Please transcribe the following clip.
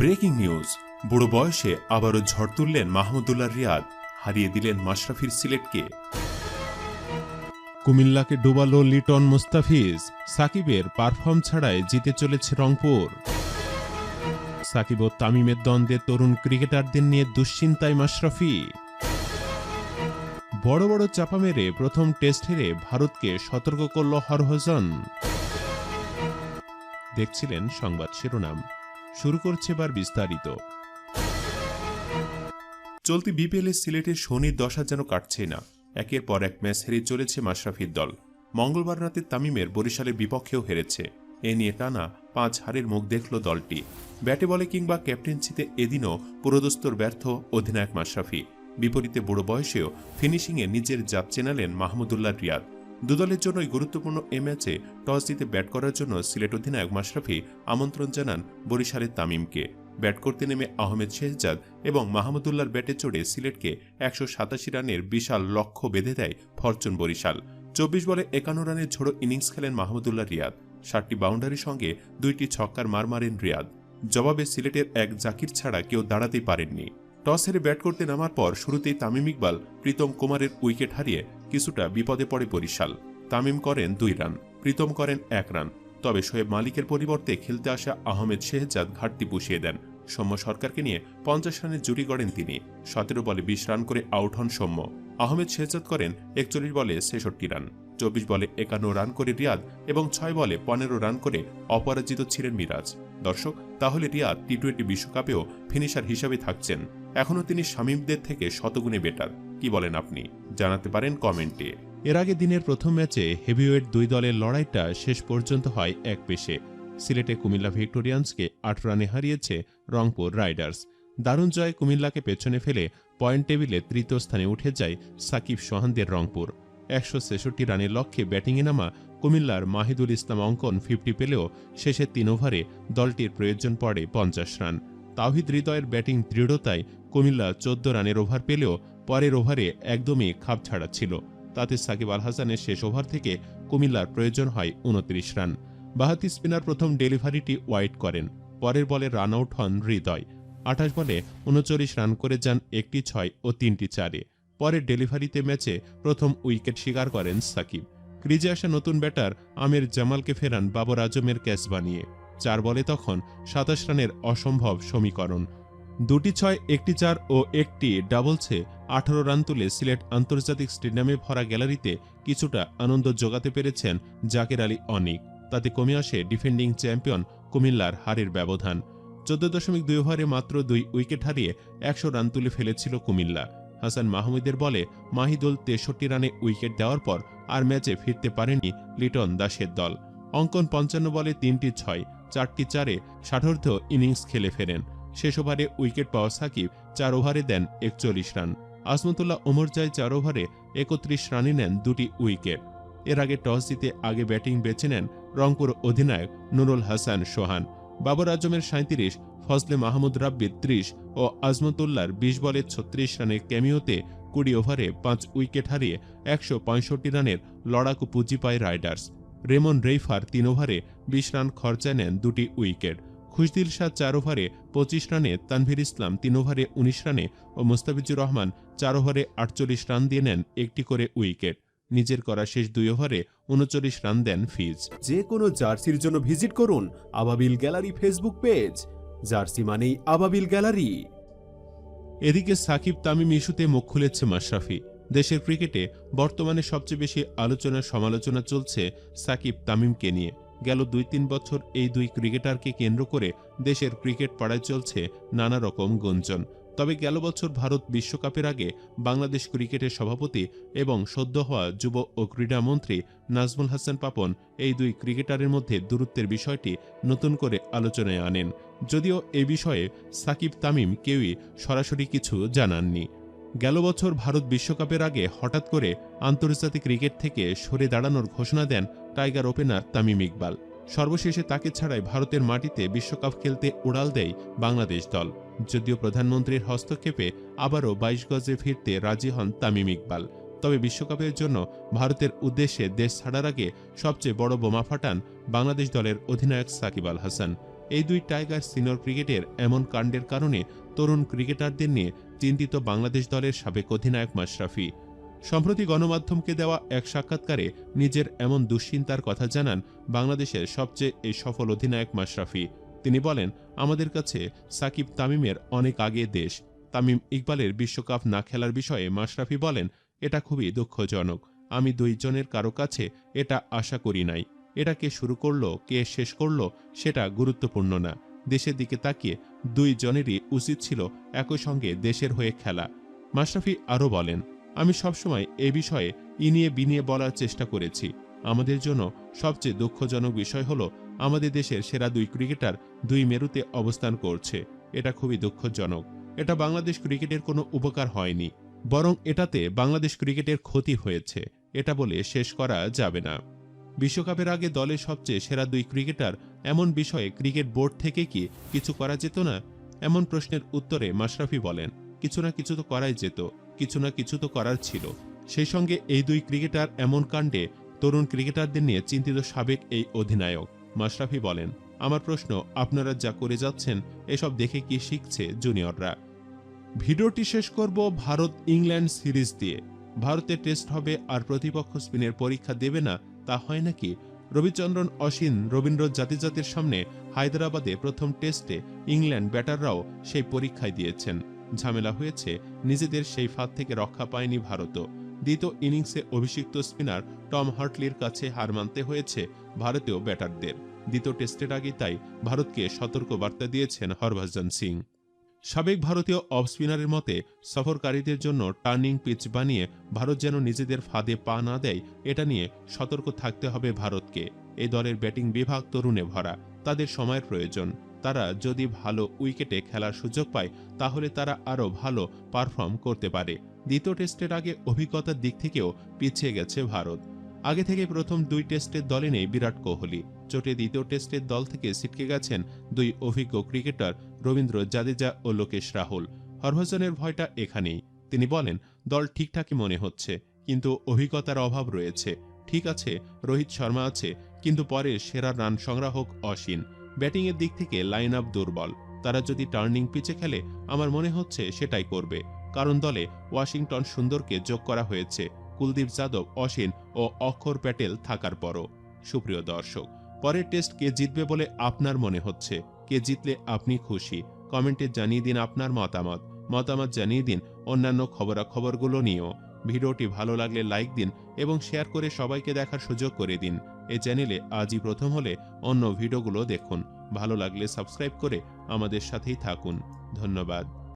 Breaking news. বুড়ো বয়সে আবারও ঝড় তুললেন মাহমুদুল্লাহ রিয়াদ, হারিয়ে দিলেন মাশরাফির সিলেটকে। কুমিল্লাকে ডুবালো লিটন মুস্তাফিজ, সাকিবের পারফর্ম ছাড়াই জিতে চলেছে রংপুর। সাকিব ও তামিমের দ্বন্দ্বে তরুণ ক্রিকেটারদের নিয়ে দুশ্চিন্তায় মাশরাফি। বড় বড় চাপা মেরে প্রথম টেস্ট হেরে ভারতকে সতর্ক করল হরভজন। দেখছিলেন সংবাদ শিরোনাম। শুরু করছে এবার বিস্তারিত। চলতি বিপিএলে সিলেটের শনির দশা যেন কাটছে না। একের পর এক ম্যাচ হেরে চলেছে মাশরাফির দল। মঙ্গলবার রাতে তামিমের বরিশালের বিপক্ষেও হেরেছে। এ নিয়ে টানা পাঁচ হারের মুখ দেখল দলটি। ব্যাটে বলে কিংবা ক্যাপ্টেন্সিতে এদিনও পুরোদস্তর ব্যর্থ অধিনায়ক মাশরাফি। বিপরীতে বুড়ো বয়সেও ফিনিশিংয়ে নিজের জাপ চেনালেন মাহমুদুল্লাহ রিয়াদ। দুদলের জন্যই গুরুত্বপূর্ণ এ ম্যাচে টস জিতে ব্যাট করার জন্য সিলেট অধিনায়ক মাশরাফি আমন্ত্রণ জানান বরিশালের তামিমকে। ব্যাট করতে নেমে আহমেদ শেহজাদ এবং মাহমুদুল্লার ব্যাটে চড়ে সিলেটকে একশো সাতাশি রানের বিশাল লক্ষ্য বেঁধে দেয় ফরচুন বরিশাল। চব্বিশ বলে একান্ন রানের ঝোড়ো ইনিংস খেলেন মাহমুদুল্লাহ রিয়াদ। ষাটটি বাউন্ডারির সঙ্গে দুইটি ছক্কার মার মারেন রিয়াদ। জবাবে সিলেটের এক জাকির ছাড়া কেউ দাঁড়াতেই পারেননি। টস হেরে ব্যাট করতে নামার পর শুরুতেই তামিম ইকবাল, প্রীতম কুমারের উইকেট হারিয়ে কিছুটা বিপদে পড়ে বরিশাল। তামিম করেন দুই রান, প্রীতম করেন এক রান। তবে শোয়েব মালিকের পরিবর্তে খেলতে আসা আহমেদ শেহজাদ ঘাটতি পুষিয়ে দেন। সৌম্য সরকারকে নিয়ে পঞ্চাশ রানের জুটি গড়েন তিনি। সতেরো বলে বিশ রান করে আউট হন সৌম্য। আহমেদ শেহজাদ করেন একচল্লিশ বলে ছেষট্টি রান, চব্বিশ বলে একান্ন রান করে রিয়াদ এবং ছয় বলে পনেরো রান করে অপরাজিত ছিলেন মিরাজ। দর্শক, তাহলে রিয়াদ টি টোয়েন্টি বিশ্বকাপেও ফিনিশার হিসাবে থাকছেন। এখনও তিনি শামীমদের থেকে শতগুণে বেটার। কি বলেন আপনি? জানাতে পারেন কমেন্টে। এর আগে দিনের প্রথম ম্যাচে হেভিওয়েট দুই দলের লড়াইটা শেষ পর্যন্ত হয় এক পেশে সিলেটে কুমিল্লা ভিক্টোরিয়ান্সকে আট রানে হারিয়েছে রংপুর রাইডার্স। দারুণ জয় কুমিল্লাকে পেছনে ফেলে পয়েন্ট টেবিলে তৃতীয় স্থানে উঠে যায় সাকিব সোহানদের রংপুর। একশো ছেষট্টি রানের লক্ষ্যে ব্যাটিংয়ে নামা কুমিল্লার মাহিদুল ইসলাম অঙ্কন ফিফটি পেলেও শেষের তিন ওভারে দলটির প্রয়োজন পড়ে পঞ্চাশ রান। তাওহিদ হৃদয়ের ব্যাটিং দৃঢ়তায় কুমিল্লা চোদ্দ রানের ওভার পেলেও পরের ওভারে একদমই খাপ ছাড়াচ্ছিল। তাতে সাকিব আল হাসানের শেষ ওভার থেকে কুমিল্লার প্রয়োজন হয় উনত্রিশ রান। বাহাতি স্পিনার প্রথম ডেলিভারিটি ওয়াইড করেন। পরের বলে রান আউট হন হৃদয়। আঠাশ বলে উনচল্লিশ রান করে যান একটি ছয় ও তিনটি চারে। পরের ডেলিভারিতে ম্যাচে প্রথম উইকেট শিকার করেন সাকিব। ক্রিজে আসা নতুন ব্যাটার আমির জামালকে ফেরান বাবর আজমের ক্যাচ বানিয়ে। চার বলে তখন সাতাশ রানের অসম্ভব সমীকরণ। দুটি ছয়, একটি চার ও একটি ডাবলসে আঠারো রান তুলে সিলেট আন্তর্জাতিক স্টেডিয়ামে ভরা গ্যালারিতে কিছুটা আনন্দ জোগাতে পেরেছেন জাকের আলী অনিক। তাতে কমে আসে ডিফেন্ডিং চ্যাম্পিয়ন কুমিল্লার হারের ব্যবধান। চোদ্দ দশমিক দুই ওভারে মাত্র দুই উইকেট হারিয়ে একশো রান তুলে ফেলেছিল কুমিল্লা। হাসান মাহমুদের বলে, মাহিদুল তেষট্টি রানে উইকেট দেওয়ার পর আর ম্যাচে ফিরতে পারেনি লিটন দাসের দল। অঙ্কন পঞ্চান্ন বলে তিনটি ছয়, চারটি চারে ষাঠার্ধ ইনিংস খেলে ফেরেন। শেষ ওভারে উইকেট পাওয়া সাকিব চার ওভারে দেন একচল্লিশ রান। আসমতুল্লাহ ওমর যায় চার ওভারে একত্রিশ রানই নেন দুটি উইকেট। এর আগে টস জিতে আগে ব্যাটিং বেছে নেন রংপুর অধিনায়ক নুরুল হাসান সোহান। বাবর আজমের সাঁত্রিশ ফজলে মাহমুদ রাব্বির ত্রিশ ও আজমতুল্লার বিশ বলে ছত্রিশ রানের ক্যামিওতে কুড়ি ওভারে পাঁচ উইকেট হারিয়ে একশো পঁয়ষট্টি রানের লড়াকু পুঁজি পায় রাইডার্স। রেমন রেইফার তিন ওভারে বিশ রান খরচা নেন দুটি উইকেট। খুশদিল শাহ চার ওভারে পঁচিশ রানে তানভীর ইসলাম তিন ওভারে উনিশ রানে ও মুস্তাফিজুর রহমান চার ওভারে আটচল্লিশ রান দিয়ে নেন একটি করে উইকেট। নিজের করা শেষ দুই ওভারে উনচল্লিশ রান দেন ফিজ। যে কোনো জার্সির জন্য ভিজিট করুন আবাবিল গ্যালারি ফেসবুক পেজ। জার্সি মানেই আবাবিল গ্যালারি। এদিকে সাকিব তামিম ইস্যুতে মুখ খুলেছে মাশরাফি। দেশের ক্রিকেটে বর্তমানে সবচেয়ে বেশি আলোচনা সমালোচনা চলছে সাকিব তামিমকে নিয়ে। গেল দুই তিন বছর এই দুই ক্রিকেটারকে কেন্দ্র করে দেশের ক্রিকেট পাড়ায় চলছে নানা রকম গুঞ্জন। তবে গেল বছর ভারত বিশ্বকাপের আগে বাংলাদেশ ক্রিকেটের সভাপতি এবং সদ্য হওয়া যুব ও ক্রীড়ামন্ত্রী নাজমুল হাসান পাপন এই দুই ক্রিকেটারের মধ্যে দূরত্বের বিষয়টি নতুন করে আলোচনায় আনেন। যদিও এ বিষয়ে সাকিব তামিম কেউই সরাসরি কিছু জানাননি। গেল বছর ভারত বিশ্বকাপের আগে হঠাৎ করে আন্তর্জাতিক ক্রিকেট থেকে সরে দাঁড়ানোর ঘোষণা দেন টাইগার ওপেনার তামিম ইকবাল। সর্বশেষে তাকে ছাড়াই ভারতের মাটিতে বিশ্বকাপ খেলতে উড়াল দেয় বাংলাদেশ দল। যদিও প্রধানমন্ত্রীর হস্তক্ষেপে আবারও বাইশ গজে ফিরতে রাজি হন তামিম ইকবাল। তবে বিশ্বকাপের জন্য ভারতের উদ্দেশ্যে দেশ ছাড়ার আগে সবচেয়ে বড় বোমা ফাটান বাংলাদেশ দলের অধিনায়ক সাকিব আল হাসান। এই দুই টাইগার সিনিয়র ক্রিকেটের এমন কাণ্ডের কারণে তরুণ ক্রিকেটারদের নিয়ে চিন্তিত বাংলাদেশ দলের সাবেক অধিনায়ক মাশরাফি। সম্প্রতি গণমাধ্যমকে দেওয়া এক সাক্ষাৎকারে নিজের এমন দুশ্চিন্তার কথা জানান বাংলাদেশের সবচেয়ে এই সফল অধিনায়ক মাশরাফি। তিনি বলেন, আমাদের কাছে সাকিব তামিমের অনেক আগে দেশ। তামিম ইকবালের বিশ্বকাপ না খেলার বিষয়ে মাশরাফি বলেন, এটা খুবই দুঃখজনক। আমি দুইজনের কারও কাছে এটা আশা করি নাই। এটা কে শুরু করল, কে শেষ করল, সেটা গুরুত্বপূর্ণ না। দেশের দিকে তাকিয়ে দুই জনেরই উচিত ছিল একই সঙ্গে দেশের হয়ে খেলা। মাশরাফি আরও বলেন, আমি সবসময় এ বিষয়ে ইনিয়ে বিনিয়ে বলার চেষ্টা করেছি। আমাদের জন্য সবচেয়ে দুঃখজনক বিষয় হলো আমাদের দেশের সেরা দুই ক্রিকেটার দুই মেরুতে অবস্থান করছে। এটা খুবই দুঃখজনক। এটা বাংলাদেশ ক্রিকেটের কোনো উপকার হয়নি। বরং এটাতে বাংলাদেশ ক্রিকেটের ক্ষতি হয়েছে। এটা বলে শেষ করা যাবে না। বিশ্বকাপের আগে দলের সবচেয়ে সেরা দুই ক্রিকেটার এমন বিষয়ে ক্রিকেট বোর্ড থেকে কি কিছু করা যেত না? এমন প্রশ্নের উত্তরে মাশরাফি বলেন, কিছু না কিছু তো করাই যেত, কিছু না কিছু তো করার ছিল। সেই সঙ্গে এই দুই ক্রিকেটার এমন কাণ্ডে তরুণ ক্রিকেটারদের নিয়ে চিন্তিত সাবেক এই অধিনায়ক। মাশরাফি বলেন, আমার প্রশ্ন, আপনারা যা করে যাচ্ছেন, এসব দেখে কি শিখছে জুনিয়ররা? ভিডিওটি শেষ করব ভারত ইংল্যান্ড সিরিজ দিয়ে। ভারতে টেস্ট হবে আর প্রতিপক্ষ স্পিনের পরীক্ষা দেবে না তা হয় নাকি? রবিচন্দ্রন অশ্বিন রবীন্দ্র জাতিজাতির সামনে হায়দ্রাবাদে প্রথম টেস্টে ইংল্যান্ড ব্যাটাররাও সেই পরীক্ষায় দিয়েছেন। ঝামেলা হয়েছে, নিজেদের সেই ফাঁদ থেকে রক্ষা পায়নি ভারতও। দ্বিতীয় ইনিংসে অভিষিক্ত স্পিনার টম হার্টলির কাছে হার মানতে হয়েছে ভারতীয় ব্যাটারদের। দ্বিতীয় টেস্টের আগে তাই ভারতকে সতর্ক বার্তা দিয়েছেন হরভজন সিং। সাবেক ভারতীয় অফ স্পিনারের মতে, সফরকারীদের জন্য টার্নিং পিচ বানিয়ে ভারত যেন নিজেদের ফাঁদে পা না দেয়, এটা নিয়ে সতর্ক থাকতে হবে ভারতকে। এই দলের ব্যাটিং বিভাগ তরুণে ভরা, তাদের সময়ের প্রয়োজন। তারা যদি ভালো উইকেটে খেলার সুযোগ পায়, তাহলে তারা আরও ভালো পারফর্ম করতে পারে। দ্বিতীয় টেস্টের আগে অভিজ্ঞতার দিক থেকেও পিছিয়ে গেছে ভারত। আগে থেকে প্রথম দুই টেস্টের দলে নেই বিরাট কোহলি। চোটে দ্বিতীয় টেস্টের দল থেকে ছিটকে গেছেন দুই অভিজ্ঞ ক্রিকেটার রবীন্দ্র জাদেজা ও লোকেশ রাহুল। হরভজনের ভয়টা এখানেই। তিনি বলেন, দল ঠিকঠাকই মনে হচ্ছে, কিন্তু অভিজ্ঞতার অভাব রয়েছে। ঠিক আছে, রোহিত শর্মা আছে, কিন্তু পরে সেরা রান সংগ্রাহক অসীন। ব্যাটিংয়ের দিক থেকে লাইন আপ দুর্বল। তারা যদি টার্নিং পিচে খেলে, আমার মনে হচ্ছে সেটাই করবে। কারণ দলে ওয়াশিংটন সুন্দরকে যোগ করা হয়েছে। কুলদীপ যাদব, অসীন ও অক্ষর প্যাটেল থাকার পরও। সুপ্রিয় দর্শক পরের টেস্ট কে জিতবে বলে আপনার মনে হচ্ছে? কে জিতলে আপনি খুশি? কমেন্টে জানিয়ে দিন আপনার মতামত। মতামত জানিয়ে দিন অন্যান্য খবরাখবরগুলো নিয়েও। ভিডিওটি ভালো লাগলে লাইক দিন এবং শেয়ার করে সবাইকে দেখার সুযোগ করে দিন। এ চ্যানেলে আজই প্রথম হলে অন্য ভিডিওগুলো দেখুন। ভালো লাগলে সাবস্ক্রাইব করে আমাদের সাথেই থাকুন। ধন্যবাদ।